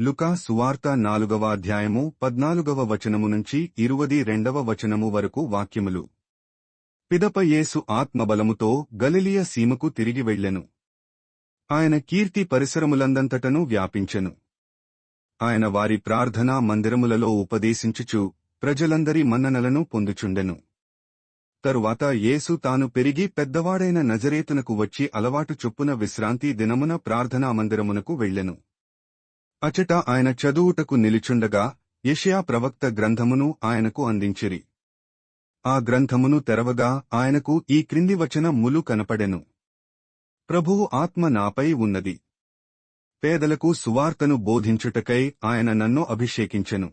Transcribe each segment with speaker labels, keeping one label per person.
Speaker 1: లుకా సువార్త నాలుగవ అధ్యాయము పద్నాలుగవ వచనము నుంచి ఇరువది రెండవ వచనము వరకు వాక్యములు. పిదప యేసు ఆత్మబలముతో గలిలియ సీమకు తిరిగి వెళ్ళెను. ఆయన కీర్తి పరిసరములందంతటను వ్యాపించెను. ఆయన వారి ప్రార్థనా మందిరములలో ఉపదేశించుచు ప్రజలందరి మన్ననలను పొందుచుండెను. తరువాత యేసు తాను పెరిగి పెద్దవాడైన నజరేతునకు వచ్చి అలవాటు చొప్పున విశ్రాంతి దినమున ప్రార్థనా మందిరమునకు వెళ్ళెను అచట ఆయన చదువుటకు నిలుచుండగా యషయా ప్రవక్త గ్రంథమును ఆయనకు అందించిరి. ఆ గ్రంథమును తెరవగా ఆయనకు ఈ క్రింది వచనములు కనపడెను. ప్రభువు ఆత్మ నాపై ఉన్నది. పేదలకు సువార్తను బోధించుటకై ఆయన నన్ను అభిషేకించెను.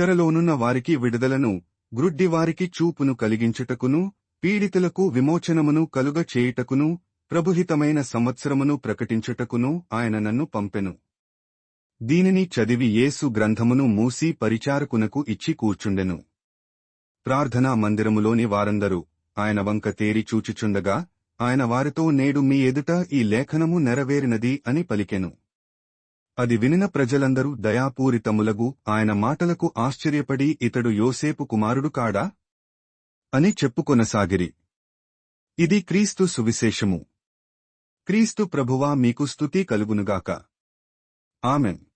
Speaker 1: చెరలోనున్న వారికి విడుదలను గ్రుడ్డివారికి చూపును కలిగించుటకును పీడితులకు విమోచనమును కలుగ చేయుటకును ప్రభుహితమైన సంవత్సరమును ప్రకటించుటకును ఆయన నన్ను పంపెను. దీనిని చదివి యేసు గ్రంథమును మూసి పరిచారకునకు ఇచ్చి కూర్చుండెను. ప్రార్థనా మందిరములోని వారందరూ ఆయన వంక తేరి చూచుచుండగా ఆయన వారితో నేడు మీ ఎదుట ఈ లేఖనము నెరవేరినది అని పలికెను. అది వినిన ప్రజలందరూ దయాపూరితములగు ఆయన మాటలకు ఆశ్చర్యపడి ఇతడు యోసేపు కుమారుడు కాడా? అని చెప్పుకొనసాగిరి. ఇది క్రీస్తు సువిశేషము. క్రీస్తు ప్రభువా మీకు స్తుతి కలుగునుగాక. Amen.